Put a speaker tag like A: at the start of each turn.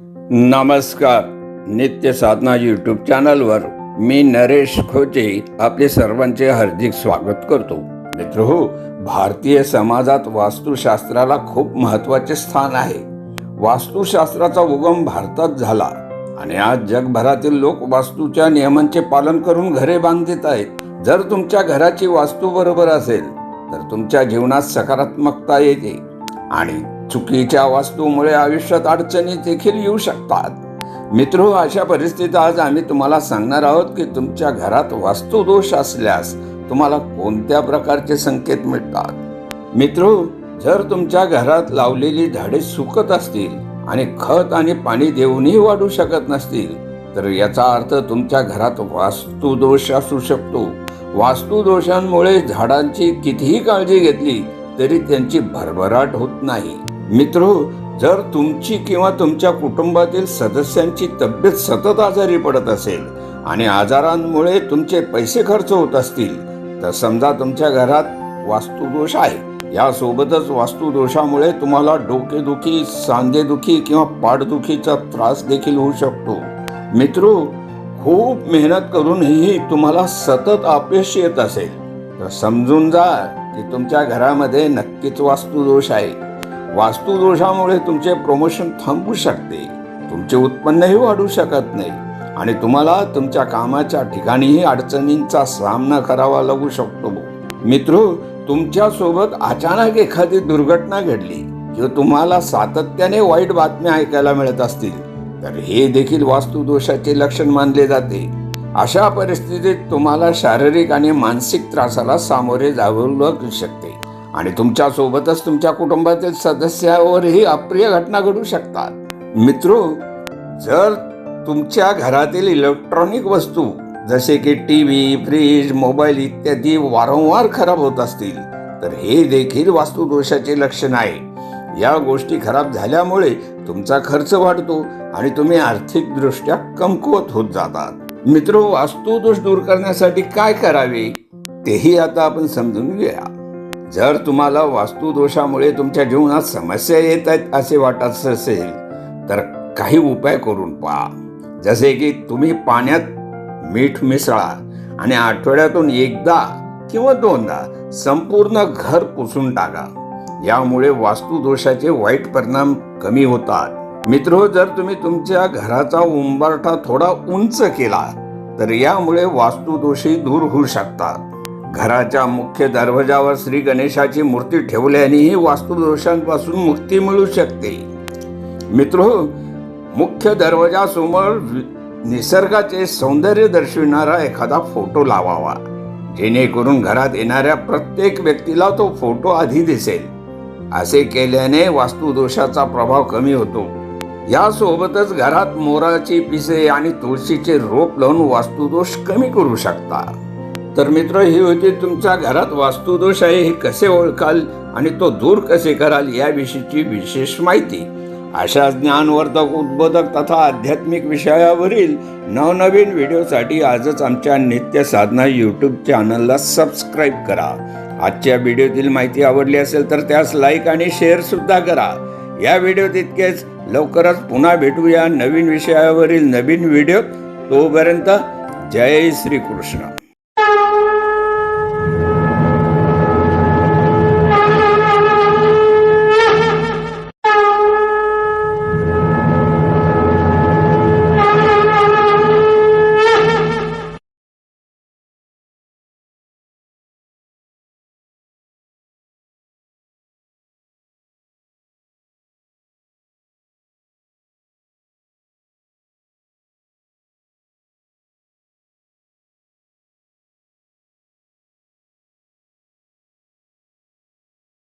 A: नमस्कार. नित्य साधना यूट्यूब चॅनलवर मी नरेश खोचे आपले सर्वांचे हार्दिक स्वागत करतो. मित्र हो भारतीय समाजात वास्तुशास्त्राला खूप महत्त्वाचे स्थान आहे. वास्तुशास्त्राचा उगम भारतात झाला आणि आज जगभरातील लोक वास्तूच्या नियमांचे पालन करून घरे बांधत आहेत. जर तुमच्या घराची वास्तू बरोबर असेल तर तुमच्या जीवनात सकारात्मकता येते. आणि चुकीच्या वास्तूमुळे आयुष्यात अडचणी देखील येऊ शकतात. मित्र अशा परिस्थितीत आज आम्ही तुम्हाला सांगणार आहोत की तुमच्या घरात वास्तुदोष असल्यास तुम्हाला कोणत्या प्रकारचे संकेत मिळतात? मित्र जर तुमच्या घरात लावलेली झाडे सुकत असतील आणि खत आणि पाणी देऊनही वाढू शकत नसतील तर याचा अर्थ तुमच्या घरात वास्तुदोष असू शकतो. वास्तुदोषांमुळे झाडांची कितीही काळजी घेतली तरी त्यांची भरभराट होत नाही. मित्र जर तुमची किंवा तुमच्या कुटुंबातील सदस्यांची तब्येत सतत आजारी पडत असेल आणि आजारांमुळे तुमचे पैसे खर्च होत असतील तर समजा तुमच्या घरात वास्तुदोष आहे. यासोबतच वास्तुदोषामुळे तुम्हाला डोकेदुखी सांधेदुखी किंवा पाठदुखीचा त्रास देखील होऊ शकतो. मित्रो खूप मेहनत करूनही तुम्हाला सतत अपयश येत असेल. तर समजून जा की तुमच्या घरामध्ये नक्कीच वास्तुदोष आहे. वास्तुदोषामुळे तुमचे प्रमोशन थांबू शकते. तुमचे उत्पन्नही वाढू शकत नाही. आणि तुम्हाला तुमच्या कामाच्या ठिकाणीही अडचणींचा सामना करावा लागू शकतो. मित्र तुमच्यासोबत अचानक एखादी दुर्घटना घडली किंवा तुम्हाला सातत्याने वाईट बातम्या ऐकायला मिळत असतील तर हे देखील वास्तुदोषाचे लक्षण मानले जाते. अशा परिस्थितीत तुम्हाला शारीरिक आणि मानसिक त्रासाला सामोरे जावं लागू शकते. आणि तुमच्यासोबतच तुमच्या कुटुंबातील सदस्यावरही अप्रिय घटना घडू शकतात. मित्रो जर तुमच्या घरातील इलेक्ट्रॉनिक वस्तू जसे की टी व्ही फ्रीज मोबाईल इत्यादी वारंवार खराब होत असतील तर हे देखील वास्तुदोषाचे लक्षण आहे. या गोष्टी खराब झाल्यामुळे तुमचा खर्च वाढतो आणि तुम्ही आर्थिकदृष्ट्या कमकुवत होत जातात. मित्र वास्तुदोष दूर करण्यासाठी काय करावे तेही आता आपण समजून घेऊया. जर तुम्हाला वास्तुदोषामुळे तुमच्या जीवनात समस्या येत आहेत असे वाटत असेल तर काही उपाय करून पहा. जसे की तुम्ही पाण्यात मीठ मिसळा आणि आठवड्यातून एकदा किंवा दोनदा संपूर्ण घर पुसून टाका. यामुळे वास्तुदोषाचे वाईट परिणाम कमी होतात. मित्र जर तुम्ही तुमच्या घराचा उंबरठा थोडा उंच केला तर यामुळे वास्तुदोषी दूर होऊ शकतात. घराच्या मुख्य दरवाजावर श्री गणेशाची मूर्ती ठेवल्यानेही वास्तुदोषांपासून मुक्ती मिळू शकते. मित्र मुख्य दरवाजासमोर वि- निसर्गाचे सौंदर्य दर्शविणारा एखादा फोटो लावावा. जेणेकरून घरात येणाऱ्या प्रत्येक व्यक्तीला तो फोटो आधी दिसेल. असे केल्याने वास्तुदोषाचा प्रभाव कमी होतो. यासोबतच घरात मोराची पिसे आणि तुळशीचे रोप लावून वास्तुदोष कमी करू शकता. तर मित्र ही होती तुमच्या घरात वास्तुदोष आहे हे कसे ओळखाल आणि तो दूर कसे कराल याविषयीची विशेष माहिती. अशा ज्ञानवर्धक उद्बोधक तथा आध्यात्मिक विषयावरील नवनवीन व्हिडिओसाठी आजच आमच्या नित्य साधना यूट्यूब चॅनलला सबस्क्राईब करा. आजच्या व्हिडिओतील माहिती आवडली असेल तर त्यास लाईक आणि शेअर सुद्धा करा. या व्हिडिओत इतकेच. लवकरच पुन्हा भेटूया नवीन विषयावरील नवीन व्हिडिओ. तोपर्यंत जय श्रीकृष्ण.